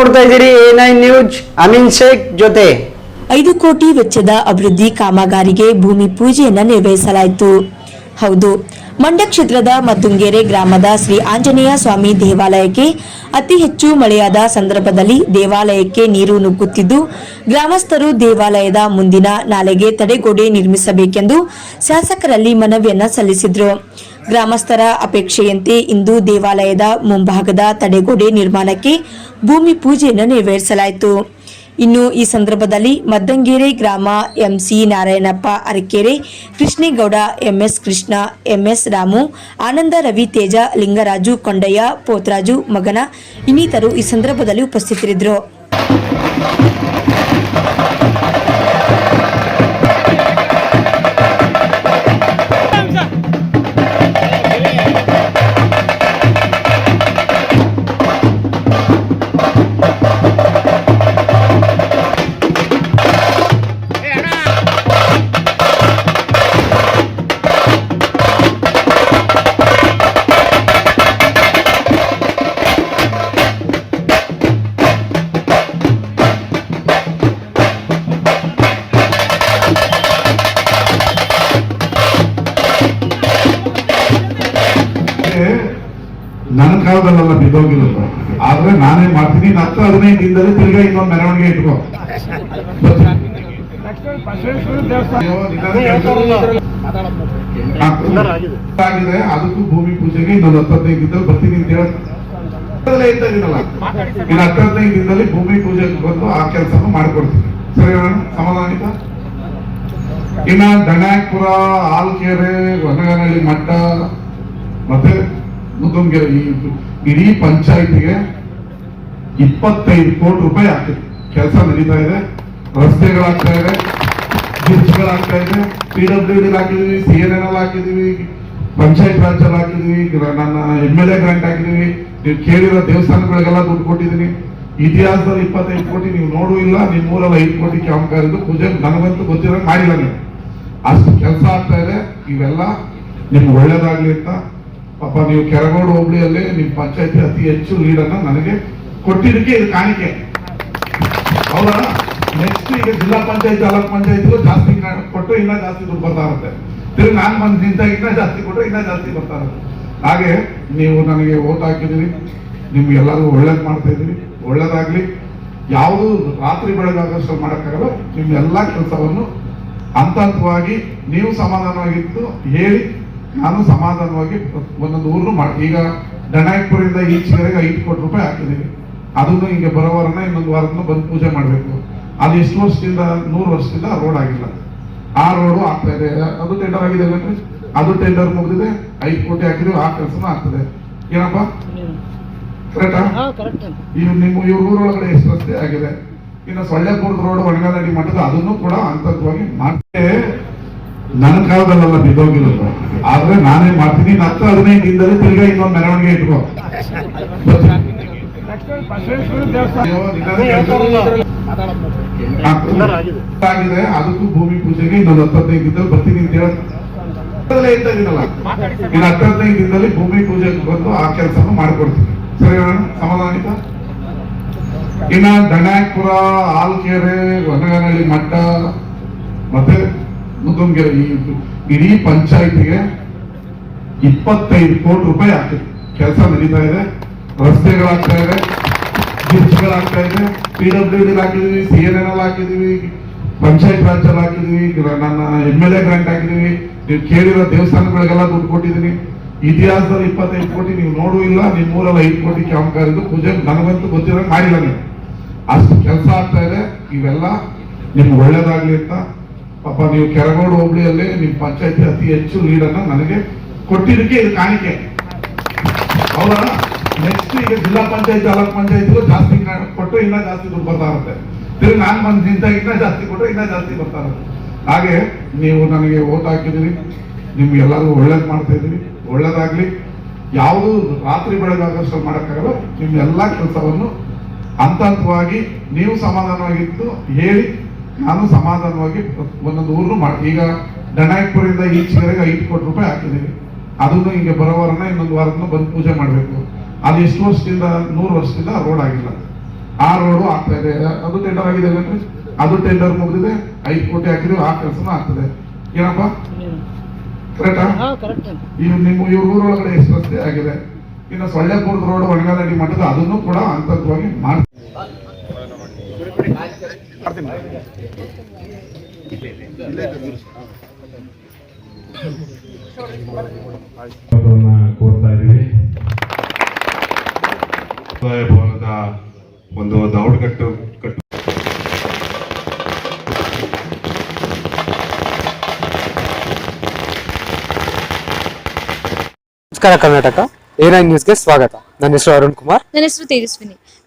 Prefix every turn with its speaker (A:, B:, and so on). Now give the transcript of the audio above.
A: ನೋಡ್ತಾ ಇದ್ದೀರಿ A news. Amin Sheikh ಜೊತೆ.
B: ಐದು ಕೋಟಿ ವೆಚ್ಚದ ಅಭಿವೃದ್ಧಿ ಕಾಮಗಾರಿಗೆ ಭೂಮಿ ಪೂಜೆಯನ್ನು ನಿರ್ವಹಿಸಲಾಯಿತು. ಹೌದು, ಮಂಡ್ಯ ಕ್ಷೇತ್ರದ ಮದ್ದುಂಗೇರೆ ಗ್ರಾಮದ ಶ್ರೀ ಆಂಜನೇಯ ಸ್ವಾಮಿ ದೇವಾಲಯಕ್ಕೆ ಅತಿ ಹೆಚ್ಚು ಮಳೆಯಾದ ಸಂದರ್ಭದಲ್ಲಿ ದೇವಾಲಯಕ್ಕೆ ನೀರು ನುಗ್ಗುತ್ತಿದ್ದು, ಗ್ರಾಮಸ್ಥರು ದೇವಾಲಯದ ಮುಂದಿನ ನಾಲೆಗೆ ತಡೆಗೋಡೆ ನಿರ್ಮಿಸಬೇಕೆಂದು ಶಾಸಕರಲ್ಲಿ ಮನವಿಯನ್ನ ಸಲ್ಲಿಸಿದ್ರು. ಗ್ರಾಮಸ್ಥರ ಅಪೇಕ್ಷೆಯಂತೆ ಇಂದು ದೇವಾಲಯದ ಮುಂಭಾಗದ ತಡೆಗೋಡೆ ನಿರ್ಮಾಣಕ್ಕೆ ಭೂಮಿ ಪೂಜೆಯನ್ನು ನೆರವೇರಿಸಲಾಯಿತು. ಇನ್ನು ಈ ಸಂದರ್ಭದಲ್ಲಿ ಮದ್ದಂಗೇರೆ ಗ್ರಾಮ MC Narayanappa Arakere, Krishnegowda MS Krishna, MS Ramu, Ananda Ravi Teja, Lingaraju Kondaiah, Potharaju ಮಗನ ಇನ್ನಿತರು ಈ ಸಂದರ್ಭದಲ್ಲಿ ಉಪಸ್ಥಿತರಿದ್ದರು.
C: ನನ್ನ ಕಾಲದಲ್ಲೆಲ್ಲ ಬಿದ್ದೋಗಿರೋದು ಆದ್ರೆ ನಾನೇ ಮಾಡ್ತೀನಿ. ಇನ್ನು ಹತ್ತು ಹದಿನೈದು ದಿನದಲ್ಲಿ ತಿರ್ಗಾ ಇನ್ನೊಂದು ಮೆರವಣಿಗೆ ಇಟ್ಕೋ. ಕೆಲ್ಸ. ಆಗಿದೆ. ಅದಕ್ಕೂ ಭೂಮಿ ಪೂಜೆಗೆ ಇನ್ನೊಂದು ಹತ್ತೈದು ದಿನದಲ್ಲಿ ಬರ್ತೀನಿ ಅಂತ ಹೇಳಿ. ಇದ್ದ ದಿನಲ್ಲ. ಇನ್ನು ಹತ್ತೈದು ದಿನದಲ್ಲಿ ಭೂಮಿ ಪೂಜೆಗೆ ಬಂದು ಆ ಕೆಲಸನ ಮಾಡ್ಕೊಡ್ತೀನಿ. ಸರಿ ಸಮಾಧಾನಿತ? ಸಮಾಧಾನ ಆಯ್ತಾ ಇನ್ನ ದಣ್ಯಾಕ್ಪುರ ಆಲ್ಕೆರೆ ಹೊನಗನಹಳ್ಳಿ ಮಠ ಮತ್ತೆ? ಮುದ್ದುಂಗೆರೆ ಈ ಇಡೀ ಪಂಚಾಯತಿಗೆ ಇಪ್ಪತ್ತೈದು ಕೋಟಿ ರೂಪಾಯಿ ಆಗ್ತದೆ. ಕೆಲಸ ನಡೀತಾ ಇದೆ, ರಸ್ತೆಗಳಾಗ್ತಾ ಇದೆ ಬ್ರಿಡ್ಜ್ಗಳಾಗ್ತಾ ಇದೆ ಪಿ ಡಬ್ಲ್ಯೂ ಡಿ ಹಾಕಿದೀವಿ ಸಿ ಎನ್ ಎಲ್ ಹಾಕಿದೀವಿ, ಪಂಚಾಯತ್ ರಾಜ್ ಅಲ್ಲಿ ಹಾಕಿದೀವಿ ನನ್ನ ಎಂ ಎಲ್ ಎ ಗ್ರಾಂಟ್ ಹಾಕಿದೀವಿ. ನೀವು ಕೇಳಿರೋ ದೇವಸ್ಥಾನಗಳಿಗೆಲ್ಲ ದುಡ್ಡು ಕೊಟ್ಟಿದ್ದೀನಿ. ಇತಿಹಾಸದಲ್ಲಿ ಇಪ್ಪತ್ತೈದು ಕೋಟಿ ನೀವು ನೋಡೂ ಇಲ್ಲ, ನಿಮ್ಮ ಊರಲ್ಲಿ ಐದು ಕೋಟಿ ಕಾಮಗಾರಿದ್ದು ಪೂಜೆ ನನಗಂತೂ ಗೊತ್ತಿರೋ ಮಾಡಿಲ್ಲ ನೀವು. ಅಷ್ಟು ಕೆಲಸ ಆಗ್ತಾ ಇದೆ, ಇವೆಲ್ಲ ನಿಮ್ಗೆ ಒಳ್ಳೇದಾಗ್ಲಿ ಅಂತ ಪಾಪ ನೀವು ಕೆರಗೋಡು ಹೋಬಳಿಯಲ್ಲಿ ನಿಮ್ಮ ಪಂಚಾಯತಿ ಅತಿ ಹೆಚ್ಚು ಲೀಡನ್ನ ನನಗೆ ಕೊಟ್ಟಿದ್ದಕ್ಕೆ ಇದು ಕಾಣಿಕೆ. ಹೌದಾ? ನೆಕ್ಸ್ಟ್ ಈಗ ಜಿಲ್ಲಾ ಪಂಚಾಯತ್, ತಾಲೂಕ್ ಪಂಚಾಯತ್ಗೂ ಜಾಸ್ತಿ ಕೊಟ್ಟು ಇನ್ನೂ ಜಾಸ್ತಿ ದುಡ್ಡು ಬರ್ತಾ ಇರುತ್ತೆ. ತಿರುಗಿ ನಾನು ಬಂದು ನಿಂತಾಗ ಇನ್ನೂ ಜಾಸ್ತಿ ಕೊಟ್ಟರೆ ಇನ್ನೂ ಜಾಸ್ತಿ ಬರ್ತಾ ಇರುತ್ತೆ. ಹಾಗೆ ನೀವು ನನಗೆ ಓಟ್ ಹಾಕಿದಿರಿ ನಿಮ್ಗೆ ಎಲ್ಲರಿಗೂ ಒಳ್ಳೇದು ಮಾಡ್ತಾ ಇದ್ದೀರಿ. ಒಳ್ಳೇದಾಗ್ಲಿ. ಯಾವುದು ರಾತ್ರಿ ಬೆಳಗಾಗಷ್ಟು ಮಾಡೋಕ್ಕಾಗಲ್ಲ. ನಿಮ್ಮ ಎಲ್ಲ ಕೆಲಸವನ್ನು ಹಂತ ಹಂತವಾಗಿ ನೀವು ಸಮಾಧಾನವಾಗಿತ್ತು ಹೇಳಿ ನಾನು ಸಮಾಧಾನವಾಗಿ ಒಂದೊಂದು ಊರು ಮಾಡಿ ಈಗ ದಣಾಯಕಪುರದಿಂದ ಈಚೆಗೆ ಐದು ಕೋಟಿ ರೂಪಾಯಿ ಹಾಕಿದ್ದೀವಿ. ಅದನ್ನು ಹಿಂಗೆ ಬರೋ ವಾರನ ಇನ್ನೊಂದು ವಾರದನ್ನು ಬಂದು ಪೂಜೆ ಮಾಡಬೇಕು. ಅದು ಎಷ್ಟು ವರ್ಷದಿಂದ ನೂರು ವರ್ಷದಿಂದ ರೋಡ್ ಆಗಿಲ್ಲ. ಆ ರೋಡು ಆಗ್ತಾ ಇದೆ ಅದು ಟೆಂಡರ್ ಆಗಿದೆ? ಅದು ಟೆಂಡರ್ ಮುಗಿದಿದೆ ಐದು ಕೋಟಿ ಹಾಕಿದ್ರೆ ಆ ಕೆಲಸನೂ ಆಗ್ತದೆ. ಏನಪ್ಪ? ಕರೆಕ್ಟಾ ಇವ್ ನಿಮ್ಮ ಇವ್ರ ಊರೊಳಗಡೆ ಎಷ್ಟು ರಸ್ತೆ ಆಗಿದೆ? ಇನ್ನು ಸೊಳ್ಳೆಪುರದ ರೋಡ್ ಒಣಗಾದಡಿ ಮಠದ ಅದನ್ನು ಕೂಡ ಹಂತವಾಗಿ ಮಾಡ್ತೇ ನನ್ನ ಕಾಲದಲ್ಲೆಲ್ಲ ಬಿದ್ದೋಗಿರೋದು. ಆದ್ರೆ ನಾನೇ ಮಾಡ್ತೀನಿ ಹತ್ತು ಹದಿನೈದು ದಿನದಲ್ಲಿ ತಿರ್ಗಾ ಇನ್ನೊಂದು ಮೆರವಣಿಗೆ ಇಟ್ಕೋ. ಆಗಿದೆ, ಅದಕ್ಕೂ ಭೂಮಿ ಪೂಜೆಗೆ ಇನ್ನೊಂದು ಹತ್ತೈದು ದಿನದಲ್ಲಿ ಬರ್ತೀನಿ ಅಂತ ಹೇಳಿ. ಇನ್ನು ಹತ್ತು ಹದಿನೈದು ದಿನದಲ್ಲಿ ಭೂಮಿ ಪೂಜೆಗೆ ಬಂದು ಆ ಕೆಲಸ ಮಾಡ್ಕೊಡ್ತೀನಿ. ಸರಿ ಸಮಾಧಾನ ಇನ್ನ ದಣಾಕ್ಪುರ ಆಲ್ಕೆರೆ ಹೊನಗನಹಳ್ಳಿ ಮಠ, ಮತ್ತೆ ಮುದ್ದುಂಗೆರೆ ಇಡೀ ಪಂಚಾಯತಿಗೆ ಇಪ್ಪತ್ತೈದು ಕೋಟಿ ರೂಪಾಯಿ ಆಗ್ತದೆ. ಕೆಲಸ ನಡೀತಾ ಇದೆ, ರಸ್ತೆಗಳಾಗ್ತಾ ಇದೆ, ಬ್ರಿಡ್ಜ್ಗಳಾಗ್ತಾ ಇದೆ ಪಿ ಡಬ್ಲ್ಯೂ ಡಿ ಹಾಕಿದೀವಿ ಸಿ ಎನ್ ಎನ್ ಎಲ್ ಹಾಕಿದೀವಿ, ಪಂಚಾಯತ್ ರಾಜ್ ಅಲ್ಲಿ ಹಾಕಿದೀವಿ ನನ್ನ ಎಂ ಎಲ್ ಎ ಗ್ರಾಂಟ್ ಹಾಕಿದೀವಿ. ನೀವು ಕೇಳಿರೋ ದೇವಸ್ಥಾನಗಳಿಗೆಲ್ಲ ದುಡ್ಡು ಕೊಟ್ಟಿದ್ದೀನಿ. ಇತಿಹಾಸದಲ್ಲಿ ಇಪ್ಪತ್ತೈದು ಕೋಟಿ ನೀವು ನೋಡೂ ಇಲ್ಲ, ನಿಮ್ಮ ಊರಲ್ಲಿ ಐದು ಕೋಟಿ ಕಾಮಗಾರಿದ್ದು ಪೂಜೆ ನನಗಂತೂ ಗೊತ್ತಿರೋ ಮಾಡಿಲ್ಲ ನೀವು. ಅಷ್ಟು ಕೆಲಸ ಆಗ್ತಾ ಇದೆ, ಇವೆಲ್ಲ ನಿಮ್ಗೆ ಒಳ್ಳೇದಾಗ್ಲಿ ಅಂತ ಪಾಪ ನೀವು ಕೆರಗೋಡು ಹೋಬಳಿಯಲ್ಲಿ ನಿಮ್ಮ ಪಂಚಾಯತಿ ಅತಿ ಹೆಚ್ಚು ಲೀಡನ್ನ ನನಗೆ ಕೊಟ್ಟಿದ್ದಕ್ಕೆ ಇದು ಕಾಣಿಕೆ. ಅವರ ನೆಕ್ಸ್ಟ್ ಈಗ ಜಿಲ್ಲಾ ಪಂಚಾಯತ್, ತಾಲೂಕ್ ಪಂಚಾಯತ್ಗೂ ಜಾಸ್ತಿ ಕೊಟ್ಟು ಇನ್ನೂ ಜಾಸ್ತಿ ದುಡ್ಡು ಬರ್ತಾ ಇರುತ್ತೆ. ತಿರುಗಿ ನಾನು ಬಂದು ನಿಂತಾಗ ಇನ್ನೂ ಜಾಸ್ತಿ ಕೊಟ್ಟರೆ ಇನ್ನೂ ಜಾಸ್ತಿ ಬರ್ತಾ ಹಾಗೆ ನೀವು ನನಗೆ ಓಟ್ ಹಾಕಿದಿರಿ ನಿಮ್ಗೆ ಎಲ್ಲರಿಗೂ ಒಳ್ಳೇದು ಮಾಡ್ತಾ ಇದ್ದೀರಿ. ಒಳ್ಳೇದಾಗ್ಲಿ. ಯಾವುದು ರಾತ್ರಿ ಬೆಳಗಾಗಷ್ಟು ಮಾಡೋಕ್ಕಾಗಲ್ಲ. ನಿಮ್ಮ ಎಲ್ಲ ಕೆಲಸವನ್ನು ಹಂತ ಹಂತವಾಗಿ ನೀವು ಸಮಾಧಾನವಾಗಿತ್ತು ಹೇಳಿ ನಾನು ಸಮಾಧಾನವಾಗಿ ಒಂದೊಂದು ಊರು ಮಾಡಿ ಈಗ ದಣಾಯಕ್ಪುರದಿಂದ ಈಚೆಗೆ ಐದು ಕೋಟಿ ರೂಪಾಯಿ ಹಾಕಿದ್ದೀವಿ. ಅದನ್ನು ಹಿಂಗೆ ಬರೋ ವಾರನ ಇನ್ನೊಂದು ವಾರನ ಬಂದು ಪೂಜೆ ಮಾಡಬೇಕು. ಅದು ಎಷ್ಟು ವರ್ಷದಿಂದ ನೂರು ವರ್ಷದಿಂದ ರೋಡ್ ಆಗಿಲ್ಲ. ಆ ರೋಡು ಆಗ್ತಾ ಇದೆ. ಅದು ಟೆಂಡರ್ ಆಗಿದೆ ಅಲ್ವೇನ್ರಿ? ಅದು ಟೆಂಡರ್ ಮುಗಿದಿದೆ ಐದು ಕೋಟಿ ಹಾಕಿದೀವಿ ಆ ಕೆಲಸನೂ ಆಗ್ತದೆ. ಏನಪ್ಪ? ಕರೆಕ್ಟಾ ಇವ್ ನಿಮ್ಮ ಇವ್ರ ಊರೊಳಗಡೆ ಎಷ್ಟು ರಸ್ತೆ ಆಗಿದೆ? ಇನ್ನು ಸೊಳ್ಳೆಪುರದ ರೋಡ್ ಒಣಗಾದಡಿ ಮಾಡಿದ್ರೆ ಅದನ್ನು ಕೂಡ ಹಂತವಾಗಿ ಮಾಡಿ
D: ಸ್ವಾಗತವನ್ನ ಕೋರ್ತಾ ಇದ್ದೀವಿ. ಭವನದ ಒಂದು ದೌಡ್ಗಟ್ಟು ಕಟ್ಟು
E: ನಮಸ್ಕಾರ ಕರ್ನಾಟಕ. ಎ ನೈನ್ ನ್ಯೂಸ್ಗೆ ಸ್ವಾಗತ. ನನ್ನ ಹೆಸರು ಅರುಣ್ ಕುಮಾರ್.
F: ನನ್ನ ಹೆಸರು ತೇಜಸ್ವಿನಿ.